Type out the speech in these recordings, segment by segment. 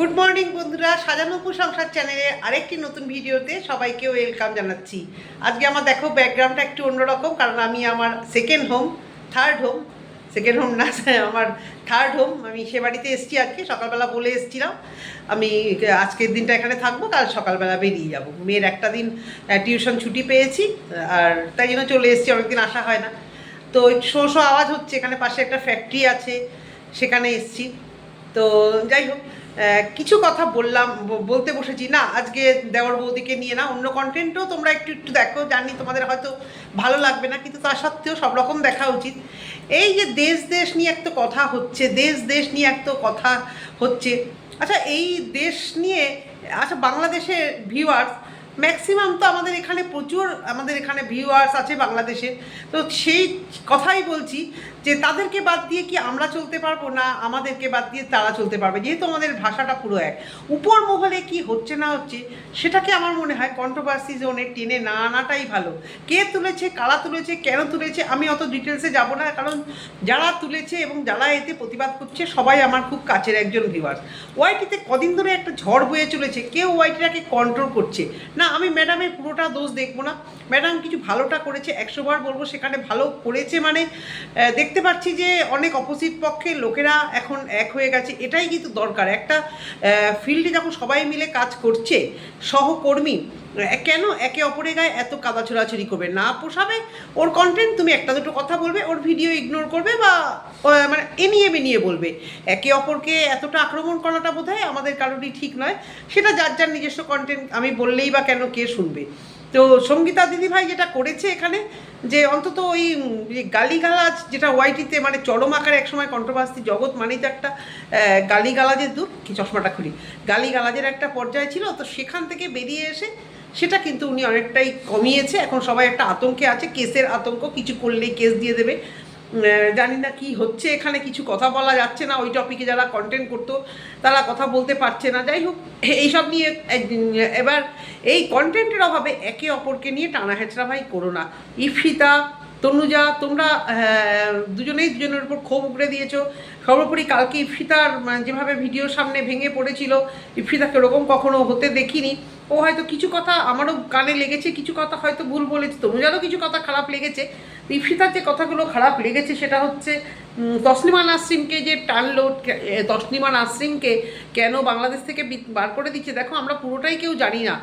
Good morning বন্ধুরা। সাজানো সংসার চ্যানেলে আরেকটি নতুন ভিডিওতে সবাইকে ওয়েলকাম জানাচ্ছি। আজকে আমার দেখো ব্যাকগ্রাউন্ডটা একটু অন্যরকম, কারণ আমি আমার second home third home second home না, আমার থার্ড হোম আমি সে বাড়িতে এসেছি আজকে সকালবেলা বলে এসেছিলাম। আমি আজকের দিনটা এখানে থাকব, কাল সকালবেলা বেরিয়ে যাব। মেয়ের একটা দিন টিউশন ছুটি পেয়েছি, আর তাই জন্য চলে এসেছি, অনেকদিন আসা হয় না। তো শো শো আওয়াজ হচ্ছে, এখানে পাশে একটা ফ্যাক্টরি আছে, সেখানে এসেছি। তো যাই হোক কিছু কথা বললাম বলতে বসেছি। না, আজকে দেওয়ার বৌদিকে নিয়ে না, অন্য কন্টেন্টও তোমরা একটু একটু দেখো, জানি তোমাদের হয়তো ভালো লাগবে না, কিন্তু তা সত্ত্বেও সব রকম দেখা উচিত। এই যে দেশ দেশ নিয়ে একটা কথা হচ্ছে দেশ দেশ নিয়ে একটা কথা হচ্ছে। আচ্ছা এই দেশ নিয়ে আচ্ছা বাংলাদেশের ভিউয়ার্স ম্যাক্সিমাম তো আমাদের এখানে প্রচুর, আমাদের এখানে ভিউয়ার্স আছে বাংলাদেশে। তো সেই কথাই বলছি যে তাদেরকে বাদ দিয়ে কি আমরা চলতে পারব না? আমাদেরকে বাদ দিয়ে তারা চলতে পারবে? যেহেতু আমাদের ভাষাটা পুরো এক। উপর মহলে কি হচ্ছে না হচ্ছে সেটাকে আমার মনে হয়? কন্ট্রোভার্সি জোনে টেনে না আনাটাই ভালো। কে তুলেছে? কারা তুলেছে? কেন তুলেছে? আমি অত ডিটেলসে যাব না। কারণ যারা তুলেছে এবং যারা এতে প্রতিবাদ করছে সবাই আমার খুব কাছের একজন ভিউয়ার্স ওয়াইটিতে কদিন ধরে একটা ঝড় বয়ে চলেছে। কেউ ওয়াইটিটাকে কন্ট্রোল করছে। না আমি ম্যাডামের পুরোটা দোষ দেখব না। ম্যাডাম কিছু ভালোটা করেছে। একশো বার বলব সেখানে ভালো করেছে মানে আহ, দেখতে পাচ্ছি যে অনেক অপোজিট পক্ষে লোকেরা এখন এক হয়ে গেছে। এটাই কিন্তু দরকার। একটা ফিল্ডে যখন সবাই মিলে কাজ করছে, সহকর্মী কেন একে অপরের গায়ে এত কাদা ছোড়াছড়ি করবে? না পোষাবে? ওর কন্টেন্ট তুমি একটা দুটো কথা বলবে, ওর ভিডিও ইগনোর করবে বা মানে এনিয়ে বেনিয়ে বলবে। একে অপরকে এতটা আক্রমণ করাটা বোধ আমাদের কারোরই ঠিক নয়। সেটা যার যার নিজস্ব কন্টেন্ট আমি বললেই বা কেন কে শুনবে? তো সঙ্গীতা দিদিভাই যেটা করেছে এখানে, যে অন্তত ওই গালিগালাজ যেটা ওয়াইটিতে মানে চরম আকারে একসময় কন্ট্রোভার্সি জগৎ মানেই তো একটা গালিগালাজের দূর কি চশমাটা খুলি, গালিগালাজের একটা পর্যায় ছিল, তো সেখান থেকে বেরিয়ে এসে সেটা কিন্তু উনি অনেকটাই কমিয়েছে, এখন সবাই একটা আতঙ্কে আছে, কেসের আতঙ্ক, কিছু করলেই কেস দিয়ে দেবে জানি না কি হচ্ছে, এখানে কিছু কথা বলা যাচ্ছে না, ওই টপিকে যারা কন্টেন্ট করতো, তারা কথা বলতে পারছে না। যাই হোক এইসব নিয়ে এবার এই কন্টেন্টের অভাবে একে অপরকে নিয়ে টানা হেঁচড়া ভাই করো না। ইফিতা তনুজা, তোমরা দুজনেই দুজনের উপর ক্ষোভ উগড়ে দিয়েছ। সর্বোপরি কালকে ইফিতার যেভাবে ভিডিওর সামনে ভেঙে পড়েছিল ইফিতাকে ওরকম কখনো হতে দেখিনি। ও হয়তো কিছু কথা আমারও কানে লেগেছে, কিছু কথা হয়তো ভুল বলেছে, তনুজারও কিছু কথা খারাপ লেগেছে। ইফিতার যে কথাগুলো খারাপ লেগেছে, সেটা হচ্ছে তসলিমা নাসরিনকে যে টানলো তসলিমা নাসরিনকে কেন বাংলাদেশ থেকে বার করে দিচ্ছে, দেখো আমরা পুরোটাই কেউ জানি না।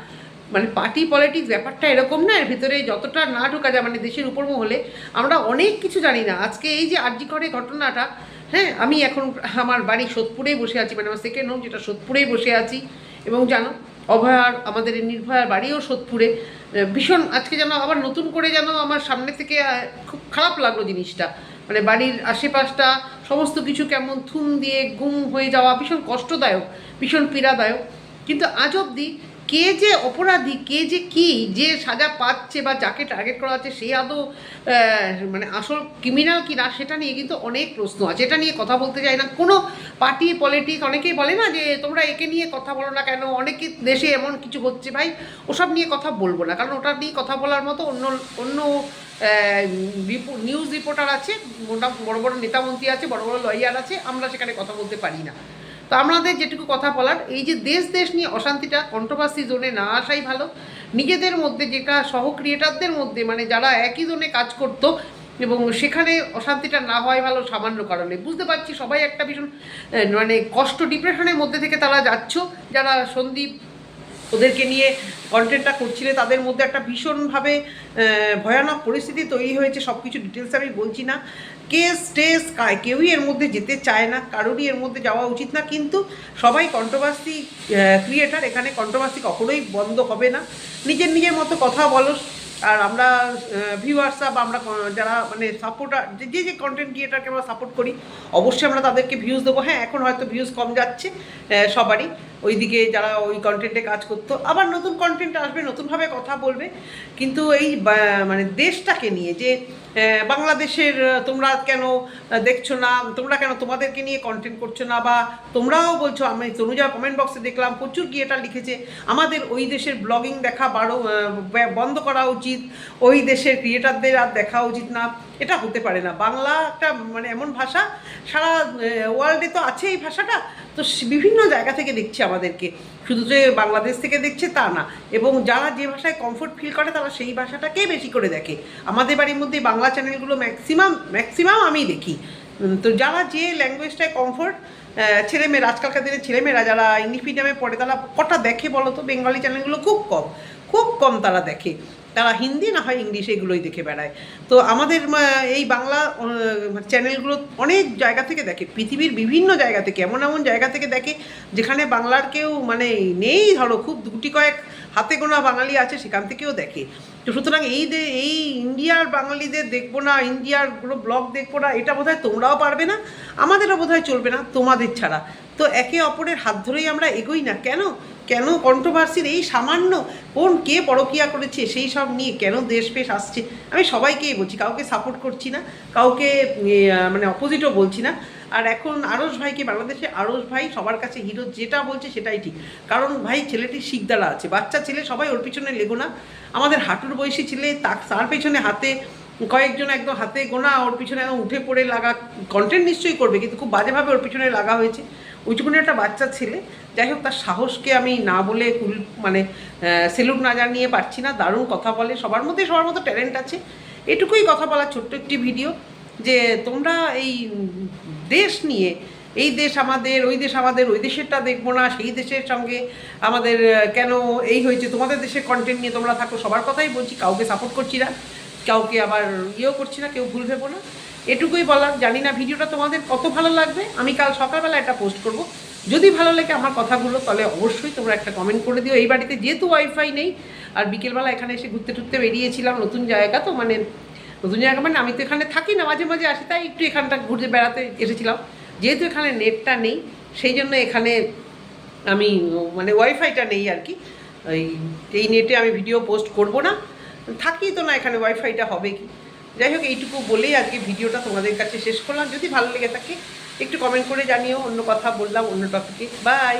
মানে পার্টি পলিটিক্স ব্যাপারটা এরকম না, এর ভিতরে যতটা না ঢোকা যায় মানে দেশের উপর মহলে আমরা অনেক কিছু জানি না। আজকে এই যে আরজি করে ঘটনাটা হ্যাঁ আমি এখন আমার বাড়ি সোদপুরেই বসে আছি মানে আমার সেকেন্ড হোম যেটা সোদপুরেই বসে আছি। এবং জানো অভয়ার আমাদের নির্ভয়ার বাড়িও সোদপুরে। ভীষণ, আজকে যেন আবার নতুন করে যেন আমার সামনে থেকে খুব খারাপ লাগল জিনিসটা। মানে বাড়ির আশেপাশটা, সমস্ত কিছু কেমন থুম দিয়ে গুম হয়ে যাওয়া, ভীষণ কষ্টদায়ক, ভীষণ পীড়াদায়ক। কিন্তু আজ অবধি কে যে অপরাধী, কে যে কি, যে সাজা পাচ্ছে বা যাকে টার্গেট করা হচ্ছে, সে আদৌ মানে আসল ক্রিমিনাল কি না, সেটা নিয়ে কিন্তু অনেক প্রশ্ন আছে। এটা নিয়ে কথা বলতে চাই না। কোনো পার্টি পলিটিক্স অনেকেই বলে না যে, তোমরা একে নিয়ে কথা বলো না কেন? অনেকে দেশে এমন কিছু হচ্ছে ভাই, ওসব নিয়ে কথা বলব না। কারণ ওটা নিয়ে কথা বলার মতো অন্য অন্য নিউজ রিপোর্টার আছে বড় বড় নেতামন্ত্রী আছে, বড় বড় লয়ার আছে, আমরা সেখানে কথা বলতে পারি না। তো আমাদের যেটুকু কথা বলার, এই যে দেশ দেশ নিয়ে অশান্তিটা কন্ট্রোভার্সি জোনে না আসাই ভালো। নিজেদের মধ্যে যেটা সহ ক্রিয়েটারদের মধ্যে মানে যারা একই জোনে কাজ করতো এবং সেখানে অশান্তিটা না হয় ভালো সামান্য কারণে। বুঝতে পারছি সবাই একটা ভীষণ মানে কষ্ট ডিপ্রেশনের মধ্যে থেকে তারা যাচ্ছ। যারা সন্দীপ ওদেরকে নিয়ে কন্টেন্টটা করছিলে, তাদের মধ্যে একটা ভীষণভাবে ভয়ানক পরিস্থিতি তৈরি হয়েছে সব কিছু ডিটেলস আমি বলছি না। কেস টেস কেউই এর মধ্যে যেতে চায় না, কারোরই এর মধ্যে যাওয়া উচিত না, কিন্তু সবাই কন্ট্রোভার্সি ক্রিয়েটার এখানে কন্ট্রোভার্সি কখনোই বন্ধ হবে না। নিজের নিজের মতো কথা বলো আর আমরা ভিউয়ার্সরা বা আমরা যারা মানে সাপোর্টার যে যে কন্টেন্ট ক্রিয়েটারকে আমরা সাপোর্ট করি, অবশ্যই আমরা তাদেরকে ভিউজ দেবো। হ্যাঁ এখন হয়তো ভিউজ কম যাচ্ছে সবারই। ওইদিকে যারা ওই কন্টেন্টে কাজ করতো, আবার নতুন কন্টেন্ট আসবে, নতুনভাবে কথা বলবে। কিন্তু এই মানে দেশটাকে নিয়ে যে বাংলাদেশের তোমরা কেন দেখছ না, তোমরা কেন তোমাদেরকে নিয়ে কন্টেন্ট করছ না, বা তোমরাও বলছো, আমি তনুজা কমেন্ট বক্সে দেখলাম, প্রচুর ক্রিয়েটার লিখেছে। আমাদের ওই দেশের ব্লগিং দেখা বারো বন্ধ করা উচিত। ওই দেশের ক্রিয়েটারদের আর দেখা উচিত না, এটা হতে পারে না। বাংলা একটা মানে এমন ভাষা, সারা ওয়ার্ল্ডে তো আছে এই ভাষাটা, তো বিভিন্ন জায়গা থেকে দেখছে আমাদেরকে। শুধু যে বাংলাদেশ থেকে দেখছে তা না, এবং যারা যে ভাষায় কমফোর্ট ফিল করে তারা সেই ভাষাটাকেই বেশি করে দেখে। আমাদের বাড়ির মধ্যে বাংলা চ্যানেলগুলো ম্যাক্সিমাম ম্যাক্সিমাম আমি দেখি। তো যারা যে ল্যাঙ্গুয়েজটায় কমফোর্ট ছেলেমেয়েরা, আজকালকার দিনে ছেলেমেয়েরা যারা ইংলিশ মিডিয়ামে পড়ে, তারা কটা দেখে বলো তো? বেঙ্গলি চ্যানেলগুলো খুব কম খুব কম তারা দেখে। তারা হিন্দি না হয় ইংলিশ এগুলোই দেখে বেড়ায়। তো আমাদের এই বাংলা চ্যানেলগুলো অনেক জায়গা থেকে দেখে, পৃথিবীর বিভিন্ন জায়গা থেকে, এমন এমন জায়গা থেকে দেখে, যেখানে বাংলার কেউ মানে নেই, ধরো খুব দুটি কয়েক হাতে গোনা বাঙালি আছে, সেখান থেকেও দেখে। তো সুতরাং এই যে, এই ইন্ডিয়ার বাঙালিদের দেখব না, ইন্ডিয়ার কোনো ব্লগ দেখব না, এটা বোধহয় তোমরাও পারবে না, আমাদেরও বোধহয় চলবে না, তোমাদের ছাড়া। তো একে অপরের হাত ধরেই আমরা এগোই না, কেন? কেন কন্ট্রোভার্সির এই সামান্য কোন কে পরকিয়া করেছে সেই সব নিয়ে কেন দেশ পেশ আসছে? আমি সবাইকেই বলছি, কাউকে সাপোর্ট করছি না, কাউকে মানে অপোজিটও বলছি না। আর এখন আরস ভাইকে, বাংলাদেশে আরস ভাই সবার কাছে হিরো যেটা বলছে সেটাই ঠিক। কারণ ভাই ছেলেটির শিকদারা আছে, বাচ্চা ছেলে সবাই ওর পিছনে লেগো না। আমাদের হাঁটুর বয়সী ছেলে তার পেছনে হাতে, কয়েকজন একদম হাতে গোনা, ওর পিছনে একদম উঠে পড়ে লাগা কন্টেন্ট নিশ্চয়ই করবে, কিন্তু খুব বাজেভাবে ওর পিছনে লাগা হয়েছে। ওইটুকুনি একটা বাচ্চা ছেলে। যাই হোক, তার সাহসকে আমি না বলে কুল মানে সেলুট না জানিয়ে পারছি না। দারুণ কথা বলে। সবার মধ্যে, সবার মতো ট্যালেন্ট আছে। এটুকুই কথা বলার ছোট্ট একটি ভিডিও যে, তোমরা এই দেশ নিয়ে, এই দেশ আমাদের, ওই দেশ আমাদের, ওই দেশেরটা দেখব না, সেই দেশের সঙ্গে আমাদের কেন এই হয়েছে, তোমাদের দেশের কন্টেন্ট নিয়ে তোমরা থাকো, সবার কথাই বলছি। কাউকে সাপোর্ট করছি না, কাউকে আবার ইয়েও করছি না, কেউ ভুল ভেবো না। এটুকুই বলার জানি না ভিডিওটা তোমাদের কত ভালো লাগবে। আমি কাল সকালবেলা একটা পোস্ট করব। যদি ভালো লাগে আমার কথাগুলো, তাহলে অবশ্যই তোমরা একটা কমেন্ট করে দিও। এই বাড়িতে যেহেতু ওয়াইফাই নেই, আর বিকেলবেলা এখানে এসে ঘুরতে টুরতে বেরিয়েছিলাম নতুন জায়গা, তো মানে নতুন জায়গা মানে আমি তো এখানে থাকি না, মাঝে মাঝে আসি, তাই একটু এখানটা ঘুরতে বেড়াতে এসেছিলাম। যেহেতু এখানে নেটটা নেই, সেই জন্য এখানে আমি মানে ওয়াইফাইটা নেই আর কি। এই এই নেটে আমি ভিডিও পোস্ট করব না। থাকি তো না এখানে ওয়াইফাইটা হবে কি? যাই হোক, এইটুকু বলেই আজকে ভিডিওটা তোমাদের কাছে শেষ করলাম। যদি ভালো লেগে থাকে, একটু কমেন্ট করে জানিও, অন্য কথা বললাম, অন্য টপিকে বাই